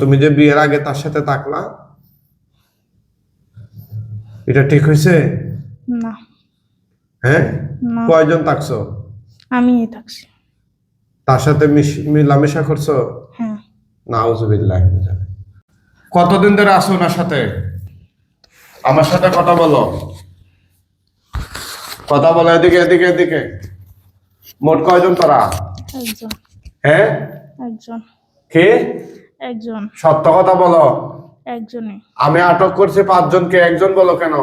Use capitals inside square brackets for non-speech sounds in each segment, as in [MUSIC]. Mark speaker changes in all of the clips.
Speaker 1: তুমি যে বিয়ের আগে তার সাথে থাকলা এটা ঠিক হয়েছে?
Speaker 2: না।
Speaker 1: হ্যাঁ? কয়জন থাকছো?
Speaker 2: আমি থাকছি।
Speaker 1: তার সাথে মিলামেশা করছ?
Speaker 2: হ্যাঁ।
Speaker 1: নাউজুবিল্লাহ কতদিন ধরে আছো ওনার সাথে? আমার সাথে কথা বলো। কথা বলো এদিকে এদিকে এদিকে। মোট কয়জন তারা? হ্যাঁ?
Speaker 2: একজন।
Speaker 1: কে?
Speaker 2: একজন।
Speaker 1: সত্য কথা বলো।
Speaker 2: একজনই।
Speaker 1: আমি আটক করছি পাঁচজনকে একজন বলো কেন?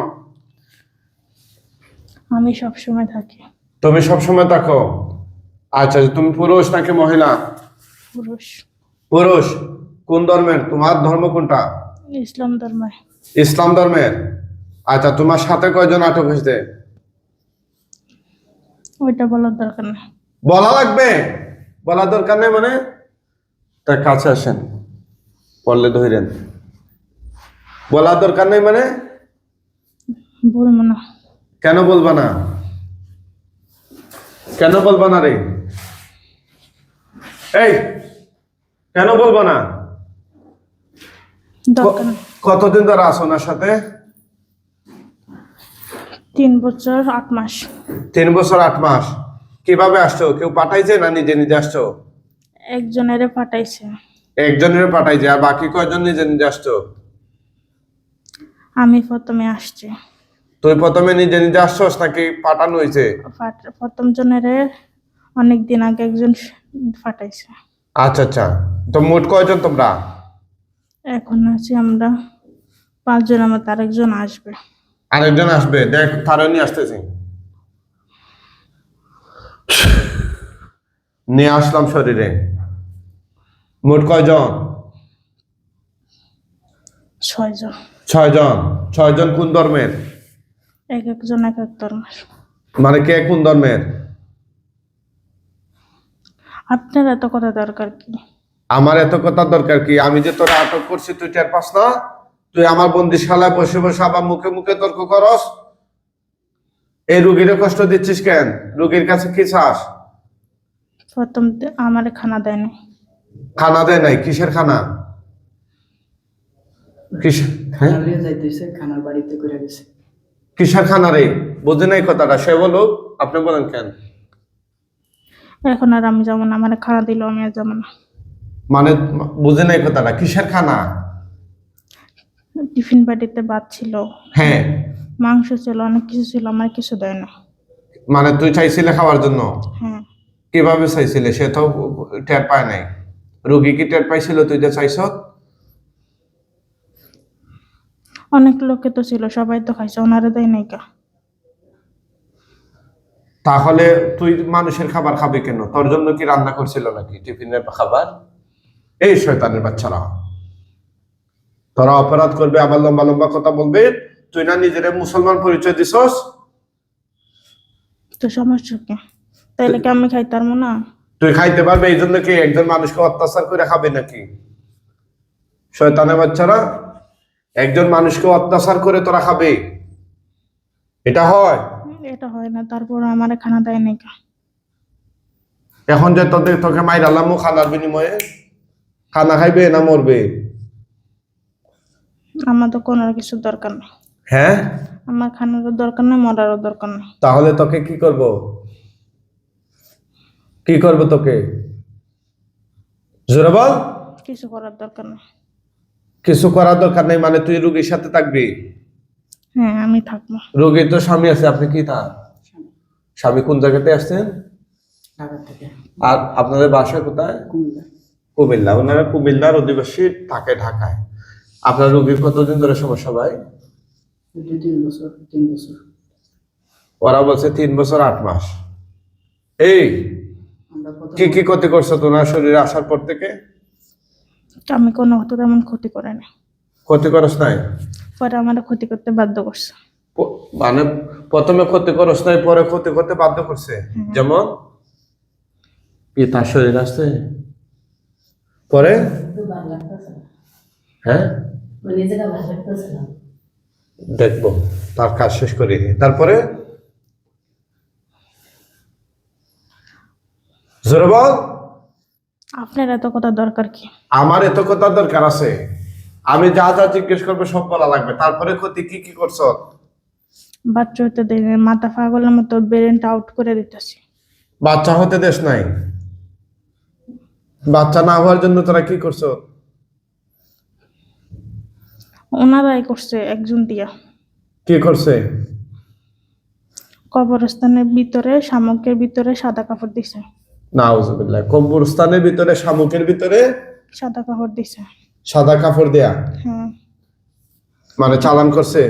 Speaker 2: আমি সব সময় থাকি।
Speaker 1: তুমি সবসময় থাকো? আচ্ছা তুমি পুরুষ নাকি মহিলা?
Speaker 2: পুরুষ।
Speaker 1: পুরুষ। কোন ধর্মের? তোমার ধর্ম কোনটা?
Speaker 2: ইসলাম ধর্মে
Speaker 1: ইসলাম ধর্মের। আচ্ছা তোমার সাথে কয়জন আটক হয়েছে?
Speaker 2: ওইটা বলার দরকার নেই।
Speaker 1: বলা লাগবে? বলার দরকার নেই মানে? তার কাছে আসেন। পড়লে ধরেন বলার দরকার নেই মানে?
Speaker 2: বলব না।
Speaker 1: কেন বলবা না? কেন বলবা না রে? এই কেন বলবা না? কতদিন ধরে আসো ওনার সাথে?
Speaker 2: তিন বছর আট মাস।
Speaker 1: তিন বছর আট মাস। কীভাবে আসছো? কেউ পাঠাইছে না নিজে নিজে আসছো?
Speaker 2: একজনের পাঠাইছে।
Speaker 1: একজনের পাঠাইছে আর বাকি কয়জন নিজে নিজে আসছো?
Speaker 2: আমি প্রথমে আসছি।
Speaker 1: তুই প্রথমে নিজে নিজে আসছস নাকি পাঠানো হয়েছে
Speaker 2: প্রথম জনের অনেক দিন আগে একজন পাঠাইছে।
Speaker 1: আচ্ছা আচ্ছা। তো মোট কয়জন তোমরা?
Speaker 2: এখন আছি আমরা পাঁচজন আমার তার একজন আসবে।
Speaker 1: আরেকজন আসবে দেখ তারও নিয়ে আসতেছি। নিয়ে আসলাম শরীরে। মোট কয়জন?
Speaker 2: ছয়জন।
Speaker 1: ছয়জন। ছয়জন কোন ধর্মের?
Speaker 2: এক একজন এক এক ধর্মের।
Speaker 1: মানে কে কোন ধর্মের?
Speaker 2: আপনার এত কথা দরকার কি?
Speaker 1: আমার এত কথা দরকার কি? আমি যে তোরা আটক করছি তুই চার পাস না। তুই আমার বন্দিশালায় বসে বসে আবার মুখে মুখে তর্ক করস। এই রুগীরে কষ্ট দিচ্ছিস কেন? রুগীর কাছে কি চাস?
Speaker 2: প্রথম আমার খানা দেয়নি।
Speaker 1: খানা দেয় নাই কিসের খানা? কিসের হ্যাঁ?
Speaker 3: খানা
Speaker 1: কিসের খানা রে? বুঝে নাই কথাটা সে বলুক আপনি বলেন কেন?
Speaker 2: এখন আর আমি যাব না আমার খানা দিলেও আমি আর যাব না।
Speaker 1: মানে বুঝে নাই কথাটা কিসের খানা?
Speaker 2: টিফিন বাটিতে ভাত ছিল।
Speaker 1: হ্যাঁ।
Speaker 2: মাংস ছিল অনেক কিছু ছিল আমার কিছু দেয় না।
Speaker 1: মানে তুই চাইছিলে খাওয়ার জন্য?
Speaker 2: হ্যাঁ।
Speaker 1: কীভাবে চাইছিলে সে তো টের পায় নাই। রুগী কি টের পাইছিল? তুই যে চাইছ?
Speaker 2: অনেক লোকে তো ছিল সবাই তো খাইছে ওনারে দেয় নাই কা।
Speaker 1: তাহলে তুই মানুষের খাবার খাবে কেন? তোর জন্য কি রান্না করছিল নাকি? টিফিনের খাবার? এই শয়তানের বাচ্চারা। তোরা অপরাধ করবে আবার লম্বা লম্বা কথা বলবে। তুই না নিজের মুসলমান পরিচয় দিছস?
Speaker 2: তো সমস্যা কি? তাইলে কি আমি খাইতে পারব না?
Speaker 1: তুই খাইতে পারবে এই জন্য কি একজন মানুষকে অত্যাচার করে খাবে নাকি? শয়তানের বাচ্চারা একজন মানুষকে অত্যাচার করে তোরা খাবে। এটা হয়?
Speaker 2: এটা হয় না তারপর আমার খানা দেয় কা?
Speaker 1: এখন যে তোদের তোকে মাইরালাম খানার বিনিময়ে খানা খাইবে না মরবে?
Speaker 2: আমার তো কোনো কিছু দরকার নেই।
Speaker 1: হ্যাঁ?
Speaker 2: আমার খানারও দরকার নেই মরারও দরকার নেই।
Speaker 1: তাহলে তোকে কি করব? কি করব তোকে? জোরে বল।
Speaker 2: কিছু করার দরকার নেই।
Speaker 1: কিছু করার দরকার নেই মানে তুই রুগীর সাথে থাকবি?
Speaker 2: হ্যাঁ আমি থাকব।
Speaker 1: রুগীর তো স্বামী আছে আপনি কি তা স্বামী। কোন জায়গাতে আসছেন? আর আপনাদের বাসা কোথায়?
Speaker 3: কুমিল্লা।
Speaker 1: ওনারা কুমিল্লার অধিবাসী থাকে ঢাকায়। আপনার রুগীর কতদিন ধরে সমস্যা ভাই?
Speaker 3: বছর।
Speaker 1: ওরা বলছে তিন বছর আট মাস। এই কি কি ক্ষতি করছ তোমার শরীরে আসার পর থেকে?
Speaker 2: আমি কোনো হতো তেমন ক্ষতি করে না
Speaker 1: ক্ষতি করস নাই?
Speaker 2: পরে আমার ক্ষতি করতে বাধ্য করছে।
Speaker 1: মানে প্রথমে ক্ষতি করস নাই পরে ক্ষতি করতে বাধ্য করছে? যেমন? কি তার শরীর আছে। পরে? হ্যাঁ? দেখব তার কাজ শেষ করি তারপরে? জোরে বল।
Speaker 2: আপনার এত কথা দরকার কি?
Speaker 1: আমার এত কথা দরকার আছে। আমি যা যা জিজ্ঞেস করব সব বলা লাগবে। তারপরে ক্ষতি কি কি করছ?
Speaker 2: বাচ্চা হতে দেয় না, মাথা পাগলের মতো ব্রেনটা আউট করে দিতেছি।
Speaker 1: বাচ্চা হতে দেশ নাই। বাচ্চা না হওয়ার জন্য তোরা কি করছ?
Speaker 2: ওনারাই করছে একজন দিয়া।
Speaker 1: কি করছে?
Speaker 2: কবরস্থানের ভিতরে শামুকের ভিতরে সাদা কাপড় দিছে।
Speaker 1: নাউজুবিল্লাহ। কবরস্থানের ভিতরে শামুকের ভিতরে?
Speaker 2: সাদা কাপড় দিছে।
Speaker 1: সাদা কাপড় দেয়া?
Speaker 2: হ্যাঁ।
Speaker 1: মানে চালান করছে?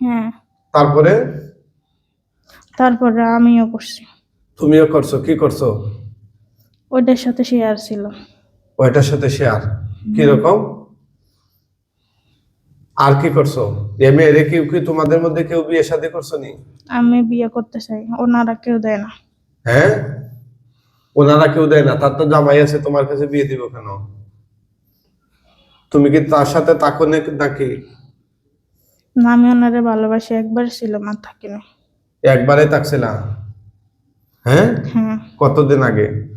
Speaker 2: হ্যাঁ।
Speaker 1: তারপরে?
Speaker 2: তারপরে আমিও করছি।
Speaker 1: তুমিও করছ কি করছ?
Speaker 2: ওইটার সাথে শেয়ার ছিল।
Speaker 1: ওইটার সাথে শেয়ার কীরকম? আর কি করছ? এ মেয়েরে কেউ কি তোমাদের মধ্যে কেউ বিয়ে শাদী করছ নি?
Speaker 2: আমি বিয়ে করতে চাই ওনারা কেউ দেয় না।
Speaker 1: হ্যাঁ? ওনারা কেউ দেয় না। তার তো জামাই আছে তোমার কাছে বিয়ে দিব কেন? তুমি কি তার সাথে তাকো নে- নাকি?
Speaker 2: না আমি ওনারে ভালোবাসি একবার ছিল মা থাকিনি।
Speaker 1: একবারে তাকছিলা হ্যাঁ?
Speaker 2: হ্যাঁ।
Speaker 1: কতদিন আগে?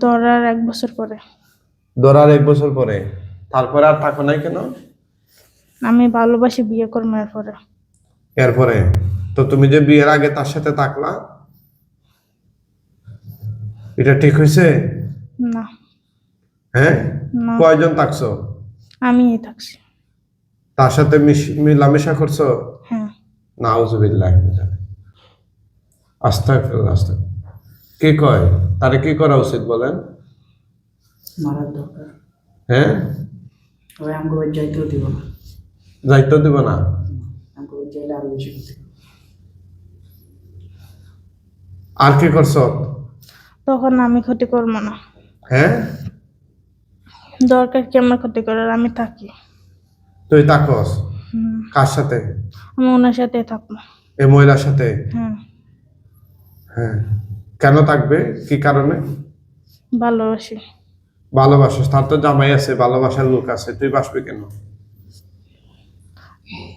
Speaker 2: ধরার এক বছর পরে।
Speaker 1: ধরার এক বছর পরে। তারপরে আর থাকো নাই কেন?
Speaker 2: আমি ভালোবাসি বিয়ে করব এরপরে
Speaker 1: এরপরে? তো তুমি যে বিয়ের আগে তার সাথে থাকলা? এটা ঠিক হয়েছে?
Speaker 2: না।
Speaker 1: হ্যাঁ?
Speaker 2: না।
Speaker 1: কয়জন থাকছো?
Speaker 2: আমি থাকছি।
Speaker 1: তার সাথে মিলামেশা করছ?
Speaker 2: হ্যাঁ।
Speaker 1: নাউজুবিল্লাহ আস্তাগফিরুল্লাহ আস্তাগ কি কয়? তারে কি করা উচিত বলেন?
Speaker 3: মারার দরকার।
Speaker 1: হ্যাঁ?
Speaker 3: তবে আমাকে ওই যাইতেও দিব না।
Speaker 1: যাইতে দিব না?
Speaker 3: আমাকে ওই যাইলে আরও বেশি
Speaker 1: আর কি করছ?
Speaker 2: তখন আমি ক্ষতি করব না।
Speaker 1: হ্যাঁ?
Speaker 2: দরকার কি আমার ক্ষতি করার? আমি থাকি।
Speaker 1: তুই
Speaker 2: হুম,
Speaker 1: কার সাথে?
Speaker 2: আমি ওনার সাথে থাকব।
Speaker 1: এই মহিলার সাথে?
Speaker 2: হ্যাঁ।
Speaker 1: হ্যাঁ। কেন থাকবে? কি কারণে?
Speaker 2: ভালোবাসি।
Speaker 1: ভালোবাসিস? তার তো জামাই আছে ভালোবাসার লোক আছে। তুই বাসবি কেন?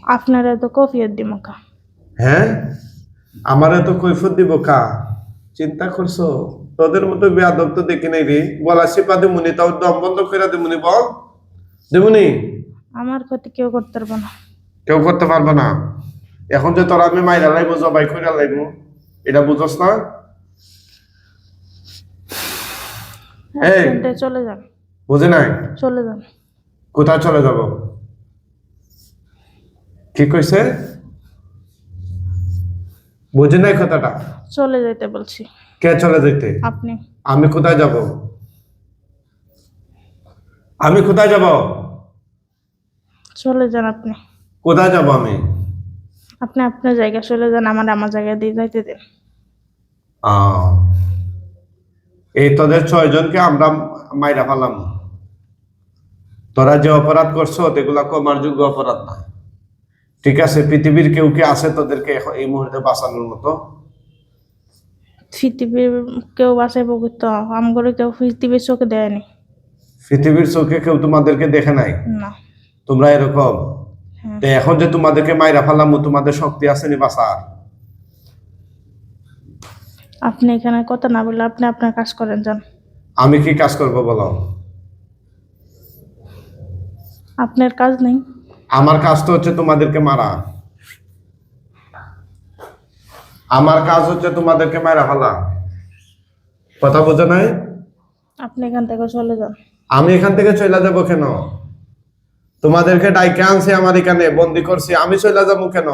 Speaker 2: আপনারা তো কফিয়ত দিমকা
Speaker 1: হ্যাঁ? আমারে তো কৈফত দিব কা। চিন্তা করছ? তোদের মতো বেয়াদব তো দেখি নাই রে। বলা সিপা দিমুনি তাও দম বন্ধ করে দিমুনি বল। দিমুনি?
Speaker 2: আমার ক্ষতি কেউ করতে পারব না।
Speaker 1: কেউ করতে পারবে না। এখন যে তোরা আমি মাইরা লাইবো জবাই করে লাইবো এটা বুঝস না? এই।
Speaker 2: চলে যান।
Speaker 1: বুঝে নাই?
Speaker 2: চলে যান।
Speaker 1: কোথায় চলে যাব? কি কইছে? বুঝে নাই কথাটা?
Speaker 2: চলে যেতে বলছি।
Speaker 1: কে চলে যেতে?
Speaker 2: আপনি।
Speaker 1: আমি কোথায় যাব? আমি কোথায় যাব?
Speaker 2: চলে যান আপনি।
Speaker 1: কোথায় যাব আমি?
Speaker 2: আপনি আপনার জায়গা চলে যান আমার আমার জায়গায় দিয়ে যাইতে দিন।
Speaker 1: এই তোদের ছয় জনকে আমরা মাইরা ফেলাম। তোরা যে অপরাধ করছ এগুলা কমার যোগ্য অপরাধ না ঠিক আছে পৃথিবীর কেউ কি আছে তোদেরকে এই মুহূর্তে বাঁচানোর মতো?
Speaker 2: পৃথিবীর কেউ বাসায় বকুত আমগরে কেউ পৃথিবীর চোখে দেয়নি
Speaker 1: পৃথিবীর চোখে কেউ তোমাদেরকে দেখে নাই?
Speaker 2: না।
Speaker 1: তোমরা এরকম?
Speaker 2: হ্যাঁ।
Speaker 1: তো এখন যে তোমাদেরকে মাইরা ফেলাম তোমাদের শক্তি আসেনি বাঁচার?
Speaker 2: আপনি এখানে কথা না বললে আপনি আপনার কাজ করেন যান।
Speaker 1: আমি কি কাজ করব বলো?
Speaker 2: আপনার কাজ নেই।
Speaker 1: আমার কাজ তো হচ্ছে তোমাদেরকে মারা। আমার কাজ হচ্ছে তোমাদেরকে মারা ফেলা। কথা বোঝো নাই?
Speaker 2: আপনি এখান থেকে চলে যান।
Speaker 1: আমি এখান থেকে চলে যাব কেন? তোমাদেরকে ডাইকে আনছি আমার এখানে বন্দি করছি আমি চলে যাব কেন?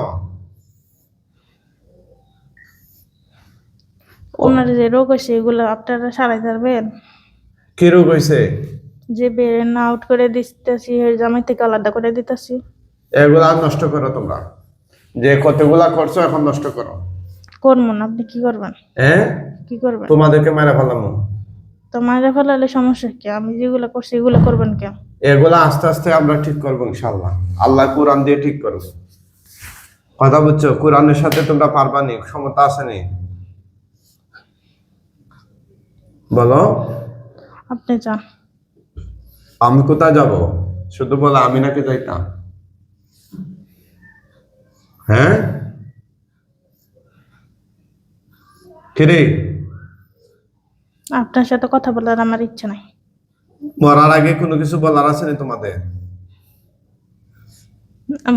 Speaker 2: ওনার যে রোগ হয়েছে এগুলো আপনারা সারাই পারবেন
Speaker 1: কি রোগ হয়েছে?
Speaker 2: যে বেরেন আউট করে দিতেছি এর জামাই থেকে আলাদা করে দিতেছি।
Speaker 1: এগুলা নষ্ট করো তোমরা। যে কতগুলা করছ এখন নষ্ট করো।
Speaker 2: করব না? আপনি কি করবেন?
Speaker 1: হ্যাঁ
Speaker 2: কি করবেন?
Speaker 1: তোমাদেরকে মারা ফেলামো।
Speaker 2: তো মায়েরা ফেলালে সমস্যা কি? আমি যেগুলো করছি এগুলো করবেন কেন
Speaker 1: এগুলা আস্তে আস্তে আমরা ঠিক করব ইনশাল্লাহ আল্লাহ কোরআন দিয়ে ঠিক করব কথা বুঝছ? কোরআনের সাথে তোমরা পারবা নি? ক্ষমতা আছে নি? বলো।
Speaker 2: আপনি যান।
Speaker 1: আমি কোথায় যাব? শুধু বলো আমি নাকি যাইতাম? হ্যাঁ? কিরে
Speaker 2: আপনার সাথে কথা বলার আমার ইচ্ছা নাই।
Speaker 1: মরার আগে কোনো কিছু বলার আছে নি তোমাদের?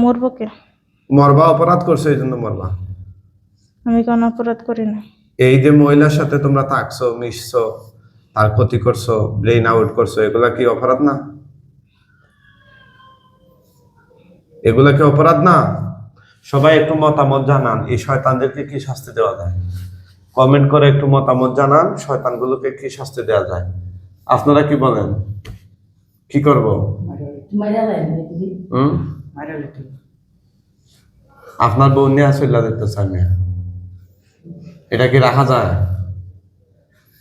Speaker 2: মরবো কে?
Speaker 1: মরবা অপরাধ করছ এই জন্য মরবা।
Speaker 2: আমি কোনো অপরাধ করি না
Speaker 1: এই যে মহিলার সাথে তোমরা থাকছো মিশছো তার ক্ষতি করছ ব্রেইন আউট করছ এগুলা কি অপরাধ না? এগুলা কি অপরাধ না? সবাই একটু মতামত জানান এই শয়তানদেরকে কি শাস্তি দেওয়া যায়? কমেন্ট করে একটু মতামত জানান, শয়তানগুলোকে কি শাস্তি দেওয়া যায়। আপনারা কি বলেন? কি করব? আপনার বউ নিয়ে আসলে দেখতে মেয়ে। এটা কি রাখা যায়?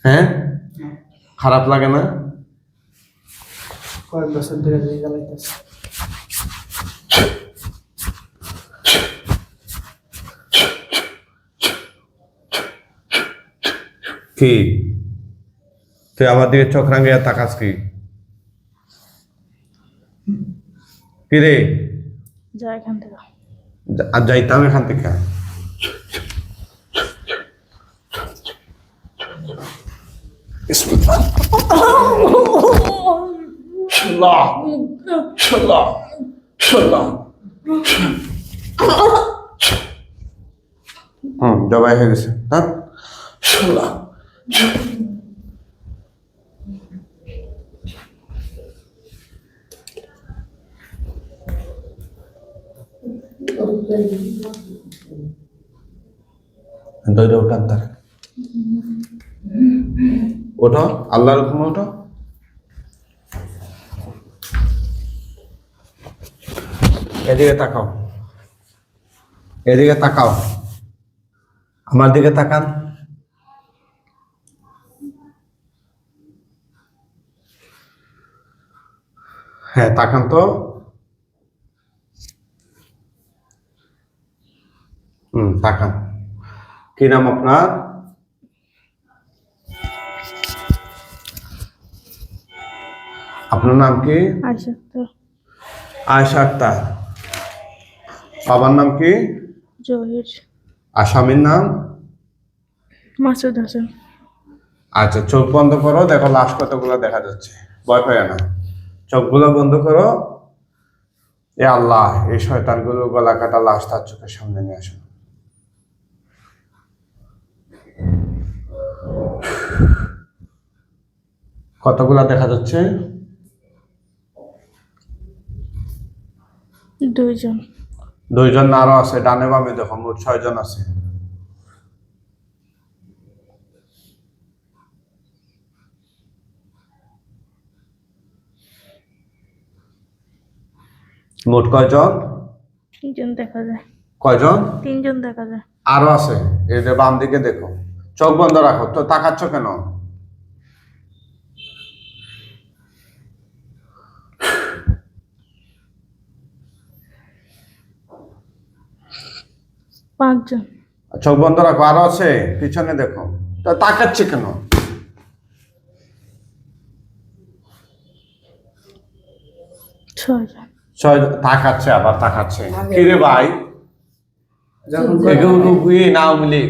Speaker 1: হ্যাঁ? খারাপ লাগে না?
Speaker 3: কয়েক বছর ধরে
Speaker 1: কি? তুই আমার দিকে চোখ রাঙিয়ে তাকাস কি? কি রে?
Speaker 2: যা এখান থেকে।
Speaker 1: যা- আর যাইতাম এখান থেকে। জবাই হয়ে গেছে। হ্যাঁ। দইটা উঠান তার ওঠো আল্লাহর হুকুমে ওঠো এদিকে তাকাও। এদিকে তাকাও। আমার দিকে তাকান। হ্যাঁ তাকান তো। হুম তাকান। কি নাম আপনার? আপনার নাম কি? আয়সা আক্তার। বাবার নাম কি?
Speaker 2: জহির।
Speaker 1: আসামির নাম?
Speaker 2: মাসুদ হাসান।
Speaker 1: আচ্ছা চোখ বন্ধ করো দেখো লাশ কতগুলো দেখা যাচ্ছে। ভয় পায় না। চোখগুলো বন্ধ করো। এ আল্লাহ এই শয়তানগুলো গলা কাটা লাশ তার চোখের সামনে নিয়ে আসো। কতগুলা দেখা যাচ্ছে?
Speaker 2: দুইজন।
Speaker 1: দুইজন আরও আছে ডানে বামে দেখো মোট ছয়জন আছে। মোট কয়জন?
Speaker 2: তিনজন দেখা যায়।
Speaker 1: কয়জন?
Speaker 2: তিনজন দেখা যায়।
Speaker 1: আরও আছে। এই যে বাম দিকে দেখো। চোখ বন্ধ রাখো। তো তাকাচ্ছ কেন?
Speaker 2: পাঁচজন।
Speaker 1: চোখ বন্ধ রাখো। আরও আছে? পিছনে দেখো। তো তাকাচ্ছে কেন?
Speaker 2: ছয়জন।
Speaker 1: ছয় তাকাচ্ছে আবার তাকাচ্ছে। কি রে ভাই? এগুলো রুগুই না
Speaker 3: না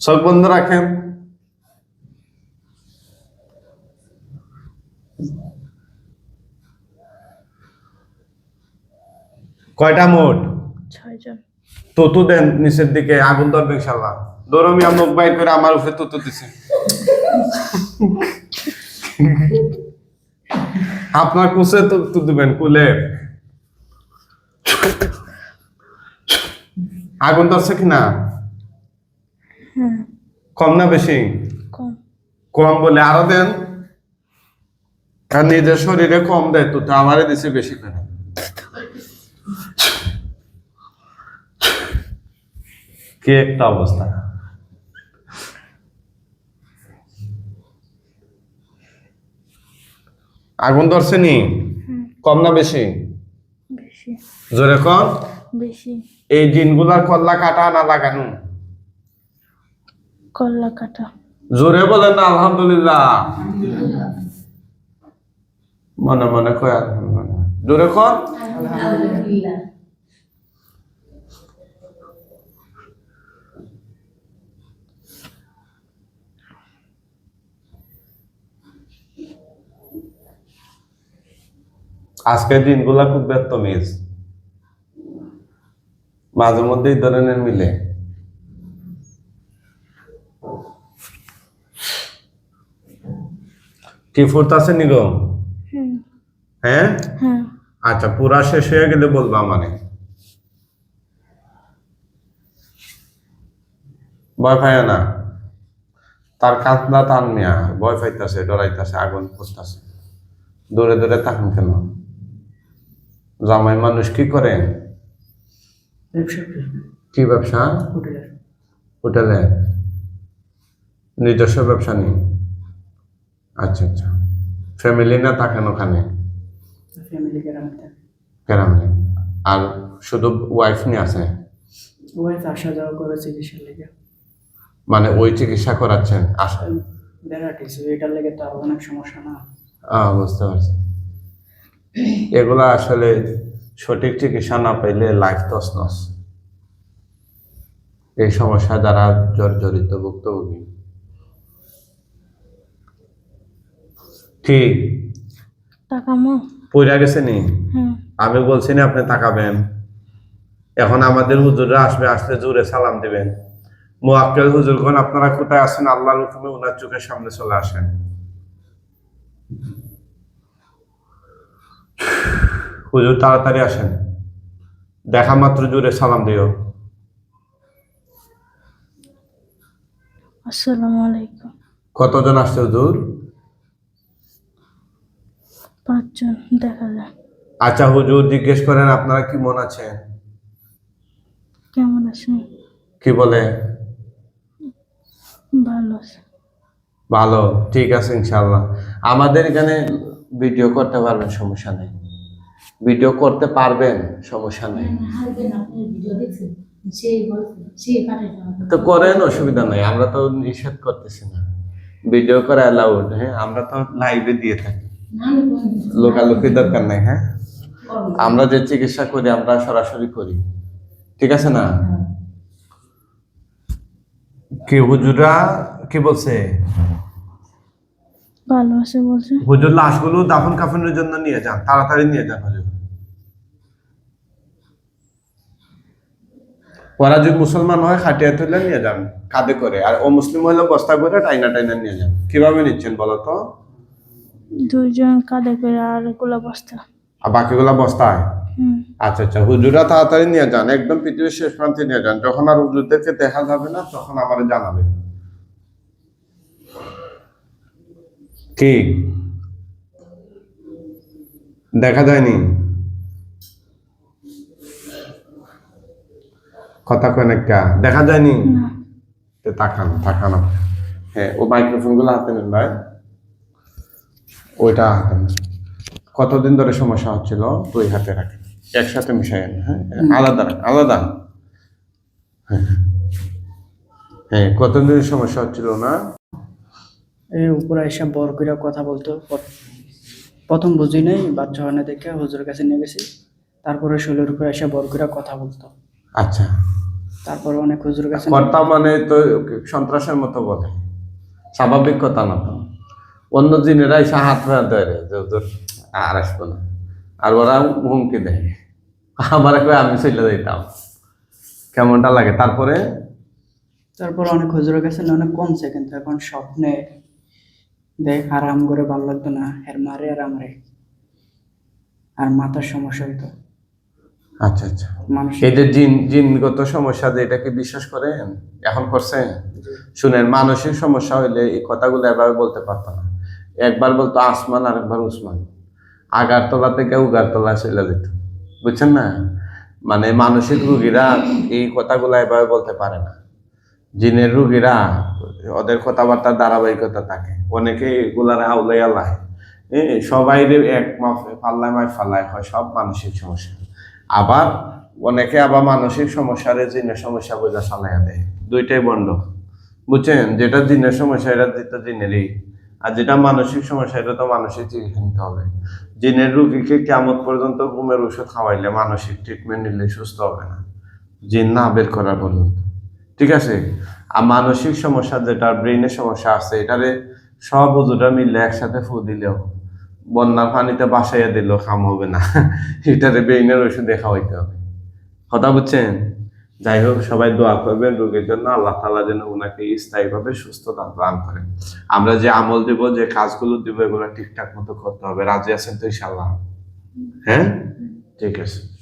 Speaker 1: চোখ বন্ধ রাখেন। কয়টা মোট?
Speaker 2: ছয়জন।
Speaker 1: তুতু দেন নিচের দিকে আগুন ধরবে ইনশাল্লাহ। দরমিয়া মুখ বাইর করে আমার উপরে তুতু দিছে। আপনার কুসে তুতু দিবেন কুলে। আগুন তো আছে কিনা
Speaker 2: হ্যাঁ।
Speaker 1: কম না বেশি?
Speaker 2: কম।
Speaker 1: কম বলে আরও দেন। আর নিজের শরীরে কম দেয় তো আমারে দিছে বেশি করে। কি একটা অবস্থা। আগুন ধরছে নি? কম না বেশি?
Speaker 2: বেশি।
Speaker 1: জোরে কম এই দিনগুলার কল্লা কাটা না লাগানো?
Speaker 2: কল্লা কাটা।
Speaker 1: জোরে বলেন না আলহামদুলিল্লাহ। মনে মনে কয় আলহামদুলিল্লাহ। জোরে কন আজকের দিনগুলা খুব ব্যর্থ মিস। মাঝে মধ্যে এই ধরনের মিলে। কি ফুর্ত আছে নিগো?
Speaker 2: হুম।
Speaker 1: হ্যাঁ?
Speaker 2: হ্যাঁ।
Speaker 1: আচ্ছা পুরা শেষ হয়ে গেলে বলবা মানে ভয় পায় না। তার কাঁদনা টান মিয়া ভয় পাইতাছে ডরাইতাছে আগুন করতেছে দূরে দূরে থাকুন কেন? জামাই মানুষ কি
Speaker 3: করেন
Speaker 1: কি ব্যবসা? হোটেলে। নিজস্ব ব্যবসা নেই? আচ্ছা আচ্ছা। ফ্যামিলি না থাকেন ওখানে?
Speaker 3: গ্রামে
Speaker 1: আর শুধু ওয়াইফ নিয়ে আছে?
Speaker 3: ওয়াইফ আসা যাওয়া করে চিকিৎসার লেগে।
Speaker 1: মানে ওই চিকিৎসা করাচ্ছেন? আস-
Speaker 3: বেড়াটিস এটার লেগে তো অনেক সমস্যা না।
Speaker 1: আহ, বুঝতে পারছি। এগুলা আসলে সঠিক চিকিৎসা না পাইলে লাইফ তস নস এই সমস্যা দ্বারা জর্জরিত ভুক্তভোগী। ঠিক পইরা গেছে নি? আমি বলছি না আপনি তাকাবেন এখন আমাদের হুজুররা আসবে আসলে জোরে সালাম দিবেন। মোয়াক্কেল হুজুরগণ আপনারা কোথায় আছেন? আল্লাহর হুকুমে ওনার চোখের সামনে চলে আসেন। হুজুর তাড়াতাড়ি আসেন। দেখা মাত্র জুড়ে সালাম দিও।
Speaker 2: আসসালামু আলাইকুম।
Speaker 1: কতজন আসছে হুজুর?
Speaker 2: পাঁচজন দেখা যায়
Speaker 1: আচ্ছা হুজুর জিজ্ঞেস করেন আপনারা কি মন আছে?
Speaker 2: কেমন আছেন?
Speaker 1: কি বলে?
Speaker 2: ভালো
Speaker 1: ভালো ঠিক আছে ইনশাল্লাহ আমাদের এখানে ভিডিও করতে পারবেন সমস্যা নেই। ভিডিও করতে পারবেন সমস্যা নেই।
Speaker 4: হারবেন আপনি ভিডিও দেখছেন সেই বলছে সেই পাঠাইছে আমাকে।
Speaker 1: তো করেন অসুবিধা নাই আমরা তো নিষেধ করতেছি না। ভিডিও করা অ্যালাউড হ্যাঁ আমরা তো লাইভে দিয়ে থাকি। লোকালোকি দরকার নেই হ্যাঁ? আমরা যে চিকিৎসা করি আমরা সরাসরি করি। ঠিক আছে না?
Speaker 4: হ্যাঁ।
Speaker 1: কি হুজুরা কি বলছে?
Speaker 2: ভালো আছে বলছে।
Speaker 1: হুজুর লাশগুলো দাফন কাফনের জন্য নিয়ে যান তাড়াতাড়ি নিয়ে যান হুজুর। ওরা যদি মুসলমান হয় খাটিয়া তুলে নিয়ে যান কাঁধে করে। আর ও মুসলিম হলে বস্তা করে টাইনা টাইনা নিয়ে যান। কীভাবে নিচ্ছেন বলো তো?
Speaker 2: দুইজন কাঁধে করে আর এগুলো বস্তা।
Speaker 1: আর বাকিগুলা বস্তায়?
Speaker 2: হুম।
Speaker 1: আচ্ছা আচ্ছা। হুজুরা তাড়াতাড়ি নিয়ে যান একদম পৃথিবীর শেষ প্রান্তে নিয়ে যান। যখন আর হুজুরদেরকে দেখা যাবে না তখন আমার জানাবেন কি? দেখা যায়নি? কথা কেন একটা দেখা যায়নি? তাকানো তাকানো হ্যাঁ ও মাইক্রোফোনগুলো হাতে নেন ভাই। ওইটা হাতে নেন। কতদিন ধরে সমস্যা হচ্ছিল? দুই হাতে রাখেন। একসাথে মিশাইয়েন হ্যাঁ? আলাদা আলাদা। হ্যাঁ হ্যাঁ। কতদিন সমস্যা হচ্ছিল না?
Speaker 3: উপরে এসে বর করে কথা বলতো। প্রথম বুঝি নাই বাচ্চা হয় না দেখে হুজুরের কাছে নিয়ে গেছি। তারপরে শরীরের উপরে এসে বর করে কথা বলতো।
Speaker 1: আচ্ছা।
Speaker 3: তারপর অনেক হুজুরের কাছে
Speaker 1: কর্তা মানে তো সন্ত্রাসের মতো বলে। স্বাভাবিক কথা না তো। অন্য জিনেরা এসে হাত ফেরা দেয় যে ওদের আর আসব না। আর ওরা হুমকি দেয়। আমার একবার আমি চলে যেতাম কেমনটা লাগে? তারপরে?
Speaker 3: তারপর অনেক হুজুরের কাছে অনেক কমছে কিন্তু এখন স্বপ্নে দেখ আরাম করে ভালো লাগতো না। এর মারে আর আমরে। আর মাথার সমস্যা হইতো।
Speaker 1: আচ্ছা আচ্ছা।
Speaker 3: মানুষ
Speaker 1: এই যে জিন জিনগত সমস্যা যে এটাকে বিশ্বাস করেন এখন করছেন শুনেন মানসিক সমস্যা হইলে এই কথাগুলো এভাবে বলতে পারতো না। একবার বলতো আসমান আর একবার উসমান। আগারতলা থেকে উগারতলা চলে যেত। বুঝছেন না? মানে মানসিক রুগীরা এই কথাগুলো এভাবে বলতে পারে না। জিনের রুগীরা, ওদের কথাবার্তার ধারাবাহিকতা থাকে। অনেকে এগুলার আউলাইয়া লায় সবাই এক মাফে, পাল্লায় মায় ফাল্লায় হয়, সব মানসিক সমস্যা। আবার অনেকে আবার মানসিক সমস্যার জিনের সমস্যা বোঝা চালাইয়া দেয়। দুইটাই বন্ধ। বুঝছেন? যেটা জিনের সমস্যা, এটা তো জিনেরই। আর যেটা মানসিক সমস্যা, এটা তো মানসিক চিকিৎসা নিতে হবে। জিনের রুগীকে কেমন পর্যন্ত ঘুমের ওষুধ খাওয়াইলে মানসিক ট্রিটমেন্ট নিলে সুস্থ হবে না। জিন না বের করা পর্যন্ত। ঠিক আছে? আর মানসিক সমস্যা যেটা ব্রেনের সমস্যা আছে, এটারে সব ওজুরা মিললে একসাথে ফু দিলেও বন্যার পানিতে বাসাইয়া দিল কাম হবে না। [LAUGHS] এটারে বেইনের ওষুধ দেখা হইতে হবে। কথা বুঝছেন? যাই হোক, সবাই দোয়া করবেন রোগীর জন্য, আল্লাহ তালা যেন ওনাকে স্থায়ীভাবে সুস্থতা দান করেন আমরা যে আমল দিব, যে কাজগুলো দিব, এগুলো ঠিকঠাক মতো করতে হবে। রাজি আছেন তো ইনশাল্লাহ হ্যাঁ? ঠিক আছে।